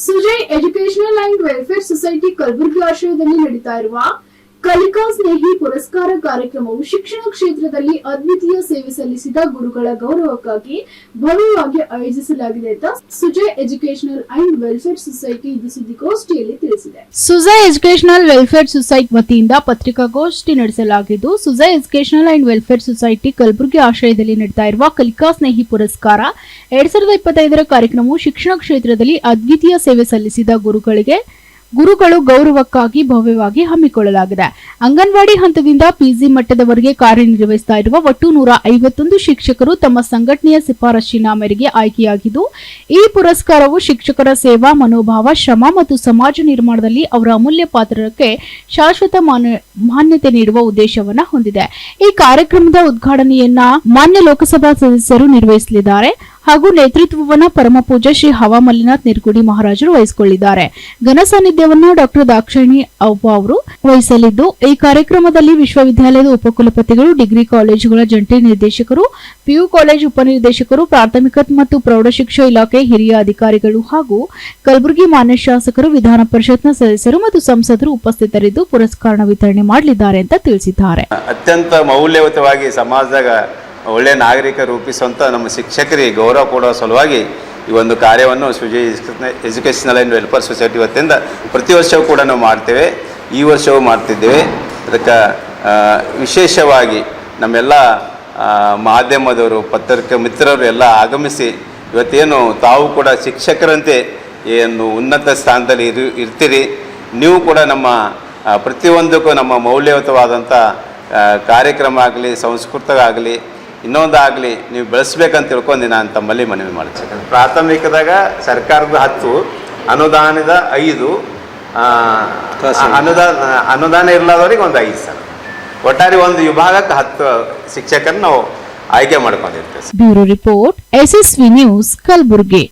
Sujay educational and welfare society Kalaburagi ಆಶ್ರಯದಲ್ಲಿ ನಡೀತಾ ಇರುವ ಕಲಿಕಾ ಸ್ನೇಹಿ ಪುರಸ್ಕಾರ ಕಾರ್ಯಕ್ರಮವು ಶಿಕ್ಷಣ ಕ್ಷೇತ್ರದಲ್ಲಿ ಅದ್ವಿತೀಯ ಸೇವೆ ಸಲ್ಲಿಸಿದ ಗುರುಗಳ ಗೌರವಕ್ಕಾಗಿ ಭವ್ಯವಾಗಿ ಆಯೋಜಿಸಲಾಗಿದೆ ಅಂತ Sujay educational and welfare society ಇದು ಸುದ್ದಿಗೋಷ್ಠಿಯಲ್ಲಿ ತಿಳಿಸಿದೆ. ಸುಜಯ್ ಎಜುಕೇಶನಲ್ ವೆಲ್ಫೇರ್ ಸೊಸೈಟಿ ವತಿಯಿಂದ ಪತ್ರಿಕಾಗೋಷ್ಠಿ ನಡೆಸಲಾಗಿದ್ದು, Sujay educational and welfare society Kalaburagi ಆಶ್ರಯದಲ್ಲಿ ನಡೆತಾ ಇರುವ ಕಲಿಕಾ ಸ್ನೇಹಿ ಪುರಸ್ಕಾರ ಎರಡ್ ಸಾವಿರದ ಇಪ್ಪತ್ತೈದರ ಕಾರ್ಯಕ್ರಮವು ಶಿಕ್ಷಣ ಕ್ಷೇತ್ರದಲ್ಲಿ ಅದ್ವಿತೀಯ ಸೇವೆ ಸಲ್ಲಿಸಿದ ಗುರುಗಳಿಗೆ ಗುರುಗಳು ಗೌರವಕ್ಕಾಗಿ ಭವ್ಯವಾಗಿ ಹಮ್ಮಿಕೊಳ್ಳಲಾಗಿದೆ. ಅಂಗನವಾಡಿ ಹಂತದಿಂದ ಪಿಜಿ ಮಟ್ಟದವರೆಗೆ ಕಾರ್ಯನಿರ್ವಹಿಸ್ತಾ ಇರುವ ಒಟ್ಟು ನೂರ ಐವತ್ತೊಂದು ಶಿಕ್ಷಕರು ತಮ್ಮ ಸಂಘಟನೆಯ ಶಿಫಾರಸಿನ ಮೇರೆಗೆ ಆಯ್ಕೆಯಾಗಿದ್ದು, ಈ ಪುರಸ್ಕಾರವು ಶಿಕ್ಷಕರ ಸೇವಾ, ಮನೋಭಾವ, ಶ್ರಮ ಮತ್ತು ಸಮಾಜ ನಿರ್ಮಾಣದಲ್ಲಿ ಅವರ ಅಮೂಲ್ಯ ಪಾತ್ರಕ್ಕೆ ಶಾಶ್ವತ ಮಾನ್ಯ- ಮಾನ್ಯತೆ ನೀಡುವ ಉದ್ದೇಶವನ್ನ ಹೊಂದಿದೆ. ಈ ಕಾರ್ಯಕ್ರಮದ ಉದ್ಘಾಟನೆಯನ್ನ ಮಾನ್ಯ ಲೋಕಸಭಾ ಸದಸ್ಯರು ನಿರ್ವಹಿಸಲಿದ್ದಾರೆ. ಹಾಗೂ ನೇತೃತ್ವವನ್ನ ಪರಮ ಪೂಜ್ಯ ಶ್ರೀ ಹವಾ ಮಲ್ಲಿನಾಥ್ ನಿರ್ಗುಡಿ ಮಹಾರಾಜರು ವಹಿಸಿಕೊಳ್ಳಿದ್ದಾರೆ. ಘನ ಸಾನ್ನಿಧ್ಯವನ್ನು ಡಾಕ್ಟರ್ ದಾಕ್ಷಿಣಿ ಅವ್ವ ಅವರು ವಹಿಸಲಿದ್ದು, ಈ ಕಾರ್ಯಕ್ರಮದಲ್ಲಿ ವಿಶ್ವವಿದ್ಯಾಲಯದ ಉಪಕುಲಪತಿಗಳು, ಡಿಗ್ರಿ ಕಾಲೇಜುಗಳ ಜಂಟಿ ನಿರ್ದೇಶಕರು, ಪಿಯು ಕಾಲೇಜು ಉಪನಿರ್ದೇಶಕರು, ಪ್ರಾಥಮಿಕ ಮತ್ತು ಪ್ರೌಢಶಿಕ್ಷಣ ಇಲಾಖೆ ಹಿರಿಯ ಅಧಿಕಾರಿಗಳು ಹಾಗೂ ಕಲಬುರಗಿ ಮಾನ್ಯ ಶಾಸಕರು, ವಿಧಾನ ಪರಿಷತ್ನ ಸದಸ್ಯರು ಮತ್ತು ಸಂಸದರು ಉಪಸ್ಥಿತರಿದ್ದು ಪುರಸ್ಕಾರ ವಿತರಣೆ ಮಾಡಲಿದ್ದಾರೆ ಅಂತ ತಿಳಿಸಿದ್ದಾರೆ. ಅತ್ಯಂತ ಮೌಲ್ಯಯುತವಾಗಿ ಸಮಾಜದಾಗ ಒಳ್ಳೆಯ ನಾಗರಿಕ ರೂಪಿಸುವಂಥ ನಮ್ಮ ಶಿಕ್ಷಕರಿಗೆ ಗೌರವ ಕೊಡೋ ಸಲುವಾಗಿ ಈ ಒಂದು ಕಾರ್ಯವನ್ನು Suji educational and welfare society ವತಿಯಿಂದ ಪ್ರತಿ ವರ್ಷವೂ ಕೂಡ ನಾವು ಮಾಡ್ತೇವೆ. ಈ ವರ್ಷವೂ ಮಾಡ್ತಿದ್ದೇವೆ. ಅದಕ್ಕೆ ವಿಶೇಷವಾಗಿ ನಮ್ಮೆಲ್ಲ ಮಾಧ್ಯಮದವರು, ಪತ್ರಿಕೆ ಮಿತ್ರರು ಎಲ್ಲ ಆಗಮಿಸಿ ಇವತ್ತೇನು ತಾವು ಕೂಡ ಶಿಕ್ಷಕರಂತೆ ಏನು ಉನ್ನತ ಸ್ಥಾನದಲ್ಲಿ ಇರು, ಇರ್ತೀರಿ. ನೀವು ಕೂಡ ನಮ್ಮ ಪ್ರತಿಯೊಂದಕ್ಕೂ ನಮ್ಮ ಮೌಲ್ಯಯುತವಾದಂಥ ಕಾರ್ಯಕ್ರಮ ಆಗಲಿ ಸಂಸ್ಕೃತ ಆಗಲಿ ಇನ್ನೊಂದಾಗಲಿ ನೀವು ಬೆಳೆಸ್ಬೇಕಂತ ತಿಳ್ಕೊಂಡು ನಾನು ತಮ್ಮಲ್ಲಿ ಮನವಿ ಮಾಡ್ತೀನಿ ಪ್ರಾಥಮಿಕದಾಗ ಸರ್ಕಾರದ ಹತ್ತು ಅನುದಾನದ ಐದು ಆ, ಅನುದಾನ ಅನುದಾನ ಇರ್ಲಾದವ್ರಿಗೆ ಒಂದು ಐದು ಸರ್. ಒಟ್ಟಾರೆ ಒಂದು ವಿಭಾಗಕ್ಕೆ ಹತ್ತು ಶಿಕ್ಷಕರನ್ನ ನಾವು ಆಯ್ಕೆ ಮಾಡ್ಕೊಂಡಿರ್ತೇವೆ bureau report SSV news Kalaburagi.